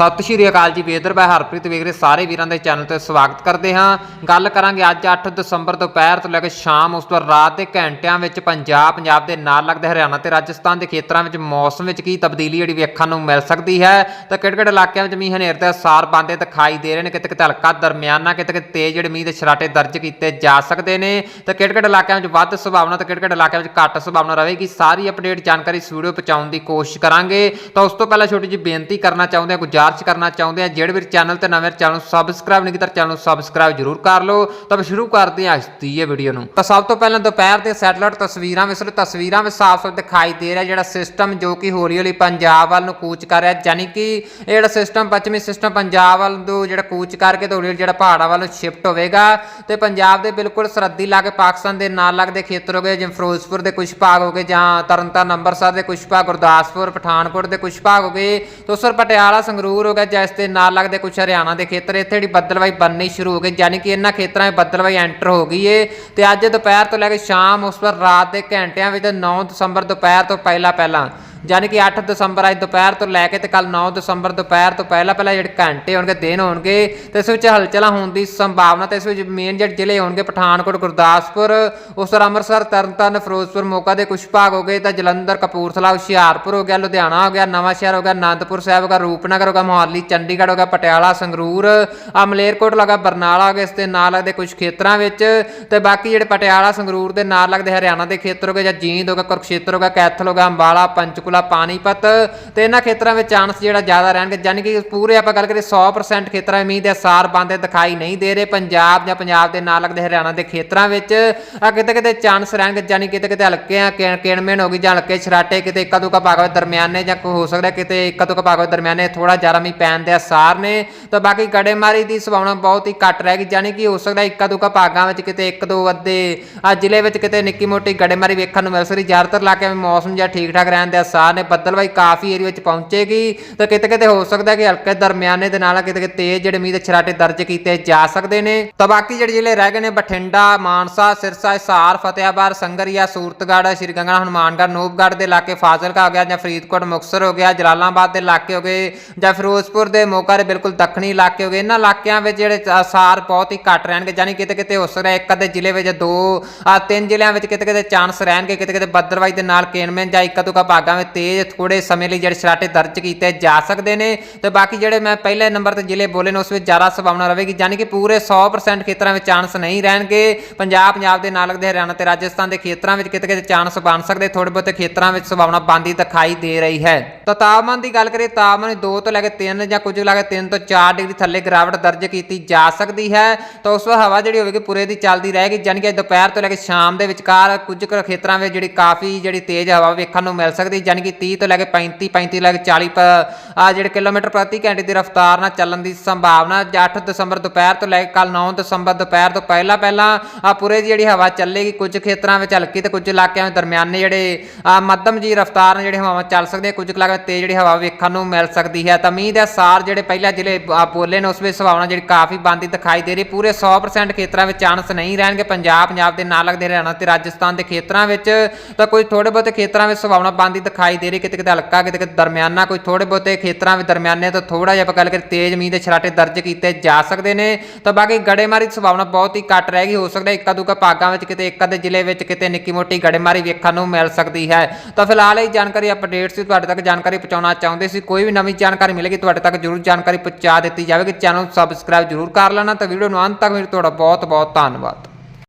ਸਤਿ ਸ਼੍ਰੀ ਅਕਾਲ ਜੀ ਵੇਦਰ ਬਾਈ ਹਰਪ੍ਰੀਤ ਵੇਗਰੇ, ਸਾਰੇ ਵੀਰਾਂ ਦੇ ਚੈਨਲ ਤੇ ਸਵਾਗਤ ਕਰਦੇ ਹਾਂ। ਗੱਲ ਕਰਾਂਗੇ ਅੱਜ 8 ਦਸੰਬਰ ਦੁਪਹਿਰ ਤੋਂ ਲੈ ਕੇ ਸ਼ਾਮ, ਉਸ ਤੋਂ ਰਾਤ ਦੇ ਘੰਟਿਆਂ ਵਿੱਚ ਪੰਜਾਬ ਪੰਜਾਬ ਦੇ ਨਾਲ ਲੱਗਦੇ ਹਰਿਆਣਾ ਤੇ ਰਾਜਸਥਾਨ ਦੇ ਖੇਤਰਾਂ ਵਿੱਚ ਮੌਸਮ ਵਿੱਚ ਕੀ ਤਬਦੀਲੀ ਜਿਹੜੀ ਵੇਖਣ ਨੂੰ ਮਿਲ ਸਕਦੀ ਹੈ। ਤਾਂ ਕਿਹੜੇ ਕਿਹੜੇ ਇਲਾਕਿਆਂ ਵਿੱਚ ਮੀਂਹ ਹਨੇਰ ਦੇ ਅਸਾਰ ਬੰਦੇ ਦਿਖਾਈ ਦੇ ਰਹੇ ਨੇ ਕਿਤੇ ਕਿਤੇ ਹਲਕਾ ਦਰਮਿਆਨਾ ਕਿਤੇ ਕਿਤੇ ਤੇਜ਼ ਜਿਹੜੇ ਮੀਂਹ ਦੇ ਛਰਾਟੇ ਦਰਜ ਕੀਤੇ ਜਾ ਸਕਦੇ ਨੇ। ਤਾਂ ਕਿਹੜੇ ਕਿਹੜੇ ਇਲਾਕਿਆਂ ਵਿੱਚ ਵੱਧ ਸੰਭਾਵਨਾ ਤੇ ਕਿਹੜੇ ਕਿਹੜੇ ਇਲਾਕਿਆਂ ਵਿੱਚ ਘੱਟ ਸੰਭਾਵਨਾ ਰਹੇਗੀ, ਸਾਰੀ ਅਪਡੇਟ ਜਾਣਕਾਰੀ ਇਸ ਵੀਡੀਓ ਪਹੁੰਚਾਉਣ ਦੀ ਕੋਸ਼ਿਸ਼ ਕਰਾਂਗੇ। ਤਾਂ ਉਸ ਤੋਂ ਪਹਿਲਾਂ ਛੋਟੀ ਜਿਹੀ ਬੇਨਤੀ ਕਰਨਾ ਚਾਹੁੰਦੇ ਹਾਂ, ਗੁਜਰਾਤ ਗੁਜ਼ਾਰਿਸ਼ ਕਰਨਾ ਚਾਹੁੰਦੇ ਹਾਂ ਜਿਹੜੇ ਵੀ ਚੈਨਲ ਤੇ ਨਵੇਂ ਚੈਨਲ ਨੂੰ ਸਬਸਕ੍ਰਾਈਬ ਨਹੀਂ ਕੀਤਾ ਚੈਨਲ ਨੂੰ ਸਬਸਕ੍ਰਾਈਬ ਜ਼ਰੂਰ ਕਰ ਲਓ। ਤਾਂ ਸ਼ੁਰੂ ਕਰਦੇ ਹਾਂ ਅੱਜ ਦੀ ਇਹ ਵੀਡੀਓ ਨੂੰ। ਤਾਂ ਸਭ ਤੋਂ ਪਹਿਲਾਂ ਦੁਪਹਿਰ ਦੇ ਸੈਟਲਾਈਟ ਤਸਵੀਰਾਂ ਵਿੱਚ ਤਸਵੀਰਾਂ ਵਿੱਚ ਸਾਫ਼-ਸਾਫ਼ ਦਿਖਾਈ ਦੇ ਰਿਹਾ, ਜਿਹੜਾ ਸਿਸਟਮ ਜੋ ਕਿ ਹੌਲੀ ਹੌਲੀ ਪੰਜਾਬ ਵੱਲ ਨੂੰ ਕੂਚ ਕਰ ਰਿਹਾ ਯਾਨੀ ਕਿ ਇਹ ਜਿਹੜਾ ਸਿਸਟਮ ਪੱਛਮੀ ਸਿਸਟਮ ਪੰਜਾਬ ਵੱਲ ਨੂੰ ਜਿਹੜਾ ਕੂਚ ਕਰਕੇ ਤੇ ਹੌਲੀ ਹੌਲੀ ਜਿਹੜਾ ਪਹਾੜਾਂ ਵੱਲ ਨੂੰ ਸ਼ਿਫਟ ਹੋਵੇਗਾ। ਤੇ ਪੰਜਾਬ ਦੇ ਬਿਲਕੁਲ ਸਰਹੱਦੀ ਲਾਗੇ ਪਾਕਿਸਤਾਨ ਦੇ ਨਾਲ ਲੱਗਦੇ ਖੇਤਰ ਹੋ ਗਏ, ਜਿਵੇਂ ਫਿਰੋਜ਼ਪੁਰ ਦੇ ਕੁਝ ਭਾਗ ਹੋ ਗਏ, ਜਾਂ ਤਰਨਤਾਰਨ, ਅੰਮ੍ਰਿਤਸਰ ਦੇ ਕੁਝ ਭਾਗ, ਗੁਰਦਾਸਪੁਰ, ਪਠਾਨਕੋਟ ਦੇ ਕੁਝ ਭਾਗ ਹੋ ਗਏ। ਤੇ ਸਰ ਪਟਿਆਲਾ, ਸੰਗਰੂਰ ਹੋ ਗਿਆ ਜਾਂ ਇਸ ਦੇ ਨਾਲ ਲੱਗਦੇ ਕੁਝ ਹਰਿਆਣਾ ਦੇ ਖੇਤਰ। ਇੱਥੇ ਜਿਹੜੀ ਬੱਦਲਵਾਈ ਬਣਨੀ ਸ਼ੁਰੂ ਹੋ ਗਈ, ਯਾਨੀ ਕਿ ਇਹਨਾਂ ਖੇਤਰਾਂ ਵਿੱਚ ਬੱਦਲਵਾਈ ਐਂਟਰ ਹੋ ਗਈ ਏ। ਤੇ ਅੱਜ ਦੁਪਹਿਰ ਤੋਂ ਲੈ ਕੇ ਸ਼ਾਮ ਉਸ ਪਰ ਰਾਤ ਦੇ ਘੰਟਿਆਂ ਵਿੱਚ 9 ਦਸੰਬਰ ਦੁਪਹਿਰ ਤੋਂ ਪਹਿਲਾਂ ਪਹਿਲਾਂ ਯਾਨੀ ਕਿ 8 ਦਸੰਬਰ ਅੱਜ ਦੁਪਹਿਰ ਤੋਂ ਲੈ ਕੇ ਤੇ ਕੱਲ 9 ਦਸੰਬਰ ਦੁਪਹਿਰ ਤੋਂ ਪਹਿਲਾਂ ਪਹਿਲਾਂ ਜਿਹੜੇ ਘੰਟੇ ਹੋਣਗੇ ਦਿਨ ਹੋਣਗੇ ਤੇ ਇਸ ਵਿੱਚ ਹਲਚਲਾਂ ਹੋਣ ਦੀ ਸੰਭਾਵਨਾ ਤੇ ਇਸ ਵਿੱਚ ਮੇਨ ਜਿਹੜੇ ਜ਼ਿਲ੍ਹੇ ਹੋਣਗੇ ਪਠਾਨਕੋਟ ਗੁਰਦਾਸਪੁਰ ਉਸ ਤਰ੍ਹਾਂ ਅੰਮ੍ਰਿਤਸਰ ਤਰਨਤਾਰਨ ਫਿਰੋਜ਼ਪੁਰ ਮੋਗਾ ਦੇ ਕੁਝ ਭਾਗ ਹੋ ਗਏ ਤਾਂ ਜਲੰਧਰ ਕਪੂਰਥਲਾ ਹੁਸ਼ਿਆਰਪੁਰ ਹੋ ਗਿਆ ਲੁਧਿਆਣਾ ਹੋ ਗਿਆ ਨਵਾਂ ਸ਼ਹਿਰ ਹੋ ਗਿਆ ਅਨੰਦਪੁਰ ਸਾਹਿਬ ਹੋ ਗਿਆ ਰੂਪਨਗਰ ਹੋ ਗਿਆ ਮੋਹਾਲੀ ਚੰਡੀਗੜ੍ਹ ਹੋ ਗਿਆ ਪਟਿਆਲਾ ਸੰਗਰੂਰ ਆ ਮਲੇਰਕੋਟ ਲਗਾ ਬਰਨਾਲਾ ਹੋ ਗਿਆ ਇਸ ਦੇ ਨਾਲ ਲੱਗਦੇ ਕੁਝ ਖੇਤਰਾਂ ਵਿੱਚ ਤੇ ਬਾਕੀ ਜਿਹੜੇ ਪਟਿਆਲਾ ਸੰਗਰੂਰ ਦੇ ਨਾਲ ਲੱਗਦੇ ਹਰਿਆਣਾ ਦੇ ਖੇਤਰ ਹੋ ਗਏ ਜਾਂ ਜੀਂਦ ਹੋ ਗਿਆ ਕੁਰਕਸ਼ੇਤਰ ਹੋ ਗਿਆ ਕੈਥਲ ਹੋ ਗਿਆ ਅੰਬਾਲਾ ਪੰਚਕੂਲਾ ਪਾਣੀਪਤ ਤੇ ਇਹਨਾਂ ਖੇਤਰਾਂ ਵਿੱਚ ਚਾਂਸ ਜਿਹੜਾ ਜ਼ਿਆਦਾ ਰਹਿਣਗੇ ਯਾਨੀ ਕਿ ਪੂਰੇ ਆਪਾਂ ਗੱਲ ਕਰੀਏ 100% ਖੇਤਰਾਂ ਮੀਂਹ ਦੇ ਅਸਾਰ ਬੰਦੇ ਦਿਖਾਈ ਨਹੀਂ ਦੇ ਰਹੇ। ਪੰਜਾਬ ਜਾਂ ਪੰਜਾਬ ਦੇ ਨਾਲ ਲੱਗਦੇ ਹਰਿਆਣਾ ਦੇ ਖੇਤਰਾਂ ਵਿੱਚ ਆ ਕਿਤੇ ਕਿਤੇ ਚਾਂਸ ਰਹਿਣਗੇ ਯਾਨੀ ਕਿਤੇ ਕਿਤੇ ਹਲਕੇ ਆ ਕਿਣਮੇਨ ਹੋ ਗਈ ਜਾਂ ਹਲਕੇ ਛਰਾਟੇ, ਕਿਤੇ ਇੱਕਾ ਦੁੱਕਾ ਭਾਗ ਹੋਵੇ ਦਰਮਿਆਨੇ ਜਾਂ ਕੋਈ ਹੋ ਸਕਦਾ ਕਿਤੇ ਇੱਕਾ ਦੁੱਕਾ ਭਾਗ ਹੋਵੇ ਦਰਮਿਆਨੇ ਥੋੜਾ ਜ਼ਿਆਦਾ ਮੀਂਹ ਪੈਣ ਦੇ ਅਸਾਰ ਨੇ। ਤਾਂ ਬਾਕੀ ਗੜੇਮਾਰੀ ਦੀ ਸੰਭਾਵਨਾ ਬਹੁਤ ਹੀ ਘੱਟ ਰਹਿ ਗਈ ਯਾਨੀ ਕਿ ਹੋ ਸਕਦਾ ਇੱਕਾ ਦੁੱਕਾ ਭਾਗਾਂ ਵਿੱਚ ਕਿਤੇ ਇੱਕ ਦੋ ਅੱਧੇ ਆ ਜ਼ਿਲ੍ਹੇ ਵਿੱਚ ਕਿਤੇ ਨਿੱਕੀ ਮੋਟੀ ਗੜੇਮਾਰੀ ਵੇਖਣ ਨੂੰ ਮਿਲ ਸਕਦੀ। ਜ਼ਿਆਦਾਤਰ ਇਲਾਕਿਆਂ ਵਿੱਚ ਮੌਸਮ ਜਿਹਾ ਠੀਕ ਠਾਕ ਰਹਿਣ ਦੇ ਅਸਾਰ ਨੇ ਬੱਦਲਵਾਈ ਕਾਫੀ ਏਰੀਆ ਵਿੱਚ ਪਹੁੰਚੇਗੀ। ਤਾਂ ਕਿਤੇ ਕਿਤੇ ਹੋ ਸਕਦਾ ਕਿ ਹਲਕੇ ਦਰਮਿਆਨੇ ਦੇ ਨਾਲ ਕਿਤੇ ਕਿਤੇ ਤੇਜ਼ ਜਿਹੜੇ ਮੀਂਹ ਦੇ ਛਰਾਟੇ ਦਰਜ ਕੀਤੇ ਜਾ ਸਕਦੇ ਨੇ। ਤਾਂ ਬਾਕੀ ਜਿਹੜੇ ਜ਼ਿਲ੍ਹੇ ਰਹਿ ਗਏ ਨੇ, ਬਠਿੰਡਾ, ਮਾਨਸਾ, ਸਿਰਸਾ, ਹਿਸਾਰ ਫਤਿਆਬਾਦ ਸੰਗਰੀਆ, ਸੂਰਤਗੜ੍ਹ, ਸ਼੍ਰੀ ਗੰਗਾ, ਹਨੂਮਾਨਗੜ੍ਹ ਨੂਬਗੜ੍ਹ ਦੇ ਇਲਾਕੇ ਫਾਜ਼ਿਲਕਾ ਹੋ ਗਿਆ ਜਾਂ ਫਰੀਦਕੋਟ, ਮੁਕਤਸਰ ਹੋ ਗਿਆ, ਜਲਾਲਾਬਾਦ ਦੇ ਇਲਾਕੇ ਹੋ ਗਏ ਜਾਂ ਫਿਰੋਜ਼ਪੁਰ ਦੇ ਮੋਗਾ ਦੇ ਬਿਲਕੁਲ ਦੱਖਣੀ ਇਲਾਕੇ ਹੋ ਗਏ। ਇਹਨਾਂ ਇਲਾਕਿਆਂ ਵਿੱਚ ਜਿਹੜੇ ਅਸਾਰ ਬਹੁਤ ਹੀ ਘੱਟ ਰਹਿਣਗੇ ਯਾਨੀ ਕਿਤੇ ਕਿਤੇ ਹੋ ਸਕਦਾ ਇੱਕ ਅੱਧੇ ਜ਼ਿਲ੍ਹੇ ਵਿੱਚ ਦੋ ਆ ਤਿੰਨ ਜ਼ਿਲ੍ਹਿਆਂ ਵਿੱਚ ਕਿਤੇ ਕਿਤੇ ਚਾਂਸ ਰਹਿਣਗੇ, ਕਿਤੇ ਕਿਤੇ ਬੱਦਲਵਾਈ ਦੇ ਨਾਲ ਕੇਨਮੈਨ ਜਾਂ ਇੱਕ ਦੁਕਾ ਭਾਗਾਂ ਵਿੱਚ ਤੇਜ਼ ਥੋੜੇ ਸਮੇਂ ਲਈ ਜਿਹੜੇ ਸਰਾਟੇ ਦਰਜ ਕੀਤੇ ਜਾ ਸਕਦੇ ਨੇ। ਤੇ ਬਾਕੀ ਜਿਹੜੇ ਮੈਂ ਪਹਿਲੇ ਨੰਬਰ ਤੇ ਜ਼ਿਲ੍ਹੇ ਬੋਲੇ ਨੇ, ਉਸ ਵਿੱਚ ਜ਼ਿਆਦਾ ਸੰਭਾਵਨਾ ਰਹੇਗੀ ਯਾਨੀ ਕਿ ਪੂਰੇ 100% ਖੇਤਰਾਂ ਵਿੱਚ ਚਾਂਸ ਨਹੀਂ ਰਹਿਣਗੇ। ਪੰਜਾਬ ਪੰਜਾਬ ਦੇ ਨਾਲ ਲੱਗਦੇ ਹਰਿਆਣਾ ਤੇ ਰਾਜਸਥਾਨ ਦੇ ਖੇਤਰਾਂ ਵਿੱਚ ਕਿਤੇ ਕਿਤੇ ਚਾਂਸ ਬਣ ਸਕਦੇ ਥੋੜੇ ਬਹੁਤੇ ਖੇਤਰਾਂ ਵਿੱਚ ਸੰਭਾਵਨਾ ਬੰਦੀ ਦਿਖਾਈ ਦੇ ਰਹੀ ਹੈ। ਤਾਂ ਤਾਪਮਾਨ ਦੀ ਗੱਲ ਕਰੀਏ, ਤਾਪਮਾਨ 2 ਤੋਂ ਲੈ ਕੇ 3 ਜਾਂ ਕੁਝ ਲਾ ਕੇ 3 ਤੋਂ 4 ਡਿਗਰੀ ਥੱਲੇ ਗਿਰਾਵਟ ਦਰਜ ਕੀਤੀ ਜਾ ਸਕਦੀ ਹੈ। ਤਾਂ ਉਸ ਵੇਲੇ ਹਵਾ ਜਿਹੜੀ ਹੋਵੇਗੀ, ਪੂਰੇ ਦੀ ਚੱਲਦੀ ਰਹੇਗੀ ਯਾਨੀ ਕਿ ਦੁਪਹਿਰ ਤੋਂ ਲੈ ਕੇ ਸ਼ਾਮ ਦੇ ਵਿਚਕਾਰ ਕੁਝ ਕੁ ਖੇਤਰਾਂ ਵਿੱਚ ਜਿਹੜੀ ਕਾਫੀ ਜਿਹੜੀ ਤੇਜ਼ ਹਵਾ ਵੇਖਣ ਨੂੰ ਮਿਲ ਸਕਦੀ ਯਾਨੀ ਕਿ 30 ਤੋਂ ਲੈ ਕੇ 35 35 ਲੈ ਕੇ 40 ਆ ਜਿਹੜੇ ਕਿਲੋਮੀਟਰ ਪ੍ਰਤੀ ਘੰਟੇ ਦੀ ਰਫ਼ਤਾਰ ਨਾਲ ਚੱਲਣ ਦੀ ਸੰਭਾਵਨਾ 8 ਦਸੰਬਰ ਦੁਪਹਿਰ ਤੋਂ ਲੈ ਕੇ ਕੱਲ 9 ਦਸੰਬਰ ਦੁਪਹਿਰ ਤੋਂ ਪਹਿਲਾਂ ਪਹਿਲਾਂ ਆ ਪੂਰੇ ਜਿਹੜੀ ਹਵਾ ਚੱਲੇਗੀ, ਕੁਝ ਖੇਤਰਾਂ ਵਿੱਚ ਹਲਕੀ ਤੇ ਕੁਝ ਇਲਾਕਿਆਂ ਵਿੱਚ ਦਰਮਿਆਨੇ ਜਿਹੜੇ ਮੱਧਮ ਜੀ ਰਫ਼ਤਾਰ ਨਾਲ ਜਿਹੜੇ ਹਵਾਵਾਂ ਚੱਲ ਸਕਦੀਆਂ, ਕੁਝ ਕੁ ਇਲਾਕਿਆਂ ਵਿੱਚ ਤੇਜ਼ ਜਿਹੜੀ ਹਵਾ ਵੇਖਣ ਨੂੰ ਮਿਲ ਸਕਦੀ ਹੈ। ਤਾਂ ਮੀਂਹ ਦੇ ਸਾਰ ਜਿਹੜੇ ਪਹਿਲਾਂ ਜ਼ਿਲ੍ਹੇ ਬੋਲੇ ਨੇ, ਉਸ ਵਿੱਚ ਸੰਭਾਵਨਾ ਜਿਹੜੀ ਕਾਫੀ ਬੰਦੀ ਦਿਖਾਈ ਦੇ ਰਹੀ, ਪੂਰੇ 100% ਖੇਤਰਾਂ ਵਿੱਚ ਚਾਂਸ ਨਹੀਂ ਰਹਿਣਗੇ। ਪੰਜਾਬ ਪੰਜਾਬ ਦੇ ਨਾਲ ਲੱਗਦੇ ਹਰਿਆਣਾ ਤੇ ਰਾਜਸਥਾਨ ਦੇ ਖੇਤਰਾਂ ਵਿੱਚ ਤਾਂ ਕੋਈ ਥੋੜੇ ਬਹੁਤੇ ਖੇਤਰਾਂ ਵਿੱਚ ਸੰਭਾਵਨਾ ਬੰਦੀ ਦਿਖਾਈ ਦੇ ਰਹੀ, ਕਿਤੇ ਕਿਤੇ ਹਲਕਾ, ਕਿਤੇ ਕਿਤੇ ਦਰਮਿਆਨਾ, ਕੋਈ ਥੋੜੇ ਬਹੁਤੇ ਖੇਤਰਾਂ ਵਿੱਚ ਦਰਮਿਆਨੇ ਤੋਂ ਥੋੜਾ ਜਿਹਾ ਆਪਾਂ ਗੱਲ ਕਰੀਏ ਤੇਜ਼ ਮੀਂਹ ਦੇ ਛਰਾਟੇ ਦਰਜ ਕੀਤੇ ਜਾ ਸਕਦੇ ਨੇ। ਤਾਂ ਬਾਕੀ ਗੜੇਮਾਰੀ ਦੀ ਸੰਭਾਵਨਾ ਬਹੁਤ ਹੀ ਘੱਟ ਰਹੇਗੀ ਹੋ ਸਕਦਾ ਇੱਕਾ ਦੂਕਾ ਭਾਗਾਂ ਵਿੱਚ ਕਿਤੇ ਇੱਕ ਅੱਧੇ ਜ਼ਿਲ੍ਹੇ ਵਿੱਚ ਕਿਤੇ ਨਿੱਕੀ ਮੋਟੀ ਗੜੇਮਾਰੀ ਵੇਖਣ ਨੂੰ ਮਿਲ ਸਕਦੀ ਹੈ। ਤਾਂ ਫਿਲਹਾਲ ਇਹ ਜਾਣਕਾਰੀ ਅਪਡੇਟਸ ਸੀ, ਤੁਹਾਡੇ ਤੱਕ ਜਾਣਕਾਰੀ ਪਹੁੰਚਾਉਣਾ ਚਾਹੁੰਦੇ ਸੀ। ਕੋਈ ਵੀ ਨਵੀਂ ਜਾਣਕਾਰੀ ਮਿਲੇਗੀ, ਤੁਹਾਡੇ ਤੱਕ ਜਰੂਰ ਜਾਣਕਾਰੀ ਪਹੁੰਚਾ ਦਿੱਤੀ ਜਾਵੇਗੀ। ਚੈਨਲ ਨੂੰ ਸਬਸਕ੍ਰਾਈਬ ਜਰੂਰ ਕਰ ਲੈਣਾ। ਤਾਂ ਵੀਡੀਓ ਨੂੰ ਅੰਤ ਤੱਕ ਮੇਰੇ ਤੁਹਾਡਾ ਬਹੁਤ ਬਹੁਤ ਧੰਨਵਾਦ।